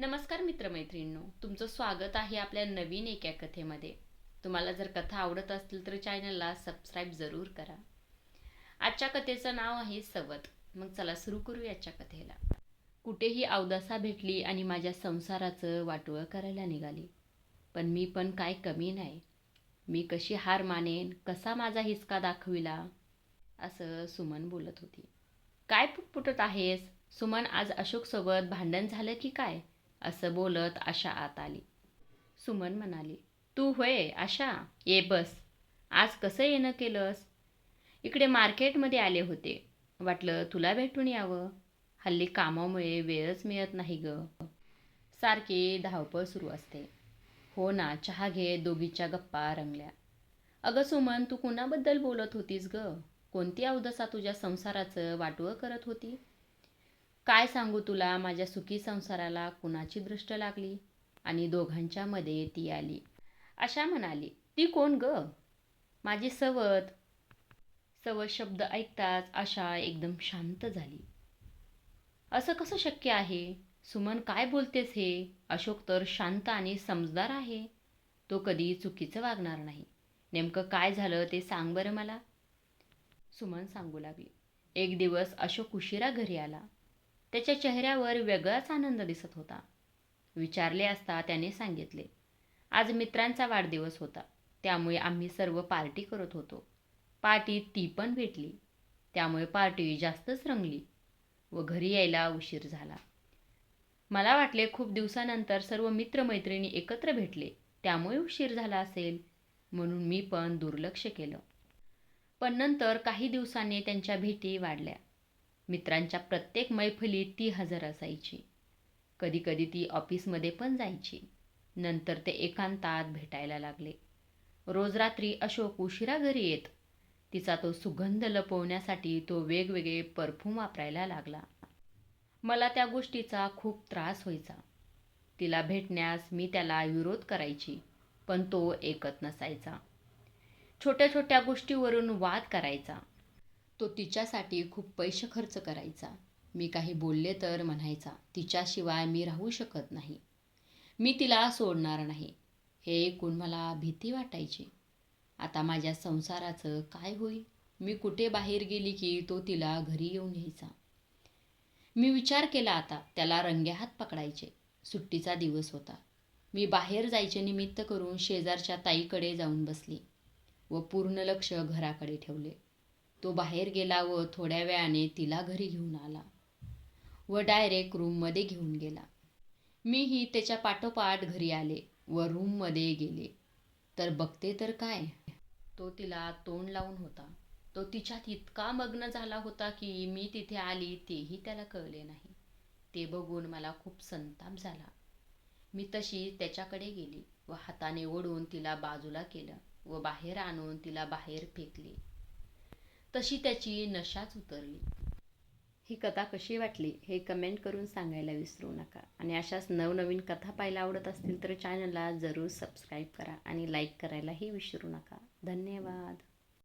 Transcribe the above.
नमस्कार मित्रमैत्रिणींनो तुमचं स्वागत आहे आपल्या नवीन एका कथेमध्ये. तुम्हाला जर कथा आवडत असतील तर चॅनलला सबस्क्राईब जरूर करा. आजच्या कथेचं नाव आहे सवत. मग चला सुरू करू याच्या कथेला. कुठेही अवदसा भेटली आणि माझ्या संसाराचं वाटोळं करायला निघाली. पण मी पण काय कमी नाही. मी कशी हार मानेन? कसा माझा हिसका दाखविला? असं सुमन बोलत होती. काय पुटपुटत आहेस? सुमन आज अशोकसोबत भांडण झालं की काय? असं बोलत आशा आत आली. सुमन म्हणाली तू होय आशा? ये बस. आज कसं येणं केलंस? इकडे मार्केटमध्ये आले होते. वाटलं तुला भेटून यावं. हल्ली कामामुळे वेळच मिळत नाही ग. सारखी धावपळ सुरू असते. हो ना चहा घे. दोघीच्या गप्पा रंगल्या. अगं सुमन तू कुणाबद्दल बोलत होतीस ग? कोणती अवदसा तुझ्या संसाराचं वाटवं करत होती? काय सांगू तुला? माझ्या सुखी संसाराला कुणाची दृष्ट लागली? आणि दोघांच्या मध्ये ती आली. अशा म्हणाली. ती कोण ग? माझी सवत. सवत शब्द ऐकताच आशा एकदम शांत झाली. असं कसं शक्य आहे? सुमन काय बोलतेस हे? अशोक तर शांत आणि समजदार आहे. तो कधी चुकीचं वागणार नाही. नेमकं काय झालं ते सांग बरं मला. सुमन सांगू लागली. एक दिवस अशोक उशिरा घरी आला. त्याच्या चेहऱ्यावर वेगळाच आनंद दिसत होता. विचारले असता त्याने सांगितले आज मित्रांचा वाढदिवस होता. त्यामुळे आम्ही सर्व पार्टी करत होतो. पार्टीत ती पण भेटली. त्यामुळे पार्टी जास्तच रंगली व घरी यायला उशीर झाला. मला वाटले खूप दिवसानंतर सर्व मित्रमैत्रिणी एकत्र भेटले. त्यामुळे उशीर झाला असेल. म्हणून मी पण दुर्लक्ष केलं. पण नंतर काही दिवसांनी त्यांच्या भेटी वाढल्या. मित्रांच्या प्रत्येक मैफलीत ती हजर असायची. कधीकधी ती ऑफिसमध्ये पण जायची. नंतर ते एकांतात भेटायला लागले. रोज रात्री अशोक उशिरा घरी येत. तिचा तो सुगंध लपवण्यासाठी तो वेगवेगळे परफ्यूम वापरायला लागला. मला त्या गोष्टीचा खूप त्रास व्हायचा. तिला भेटण्यास मी त्याला विरोध करायची पण तो ऐकत नसायचा. छोट्या छोट्या गोष्टीवरून वाद करायचा. तो तिच्यासाठी खूप पैसे खर्च करायचा. मी काही बोलले तर म्हणायचा तिच्याशिवाय मी राहू शकत नाही. मी तिला सोडणार नाही. हे ऐकून मला भीती वाटायची. आता माझ्या संसाराचं काय होईल? मी कुठे बाहेर गेली की तो तिला घरी येऊन यायचा मी विचार केला आता त्याला रंगेहात पकडायचे. सुट्टीचा दिवस होता. मी बाहेर जायचे निमित्त करून शेजारच्या ताईकडे जाऊन बसली व पूर्ण लक्ष घराकडे ठेवले. तो बाहेर गेला व थोड्या वेळाने तिला घरी घेऊन आला व डायरेक्ट रूममध्ये घेऊन गेला. मीही त्याच्या पाठोपाठ घरी आले व रूममध्ये गेले. तर बघते तर काय? तो तिला तोंड लावून होता. तो तिच्यात इतका मग्न झाला होता की मी तिथे आली तेही त्याला कळले नाही. ते बघून मला खूप संताप झाला. मी तशी त्याच्याकडे गेली व हाताने ओढून तिला बाजूला केलं व बाहेर आणून तिला बाहेर फेकली. तशी त्याची नशाच उतरली. ही कथा कशी वाटली हे कमेंट करून सांगायला विसरू नका. आणि अशाच नवनवीन कथा पाहायला आवडत असतील तर चॅनलला जरूर सबस्क्राईब करा आणि लाईक करायलाही विसरू नका. धन्यवाद.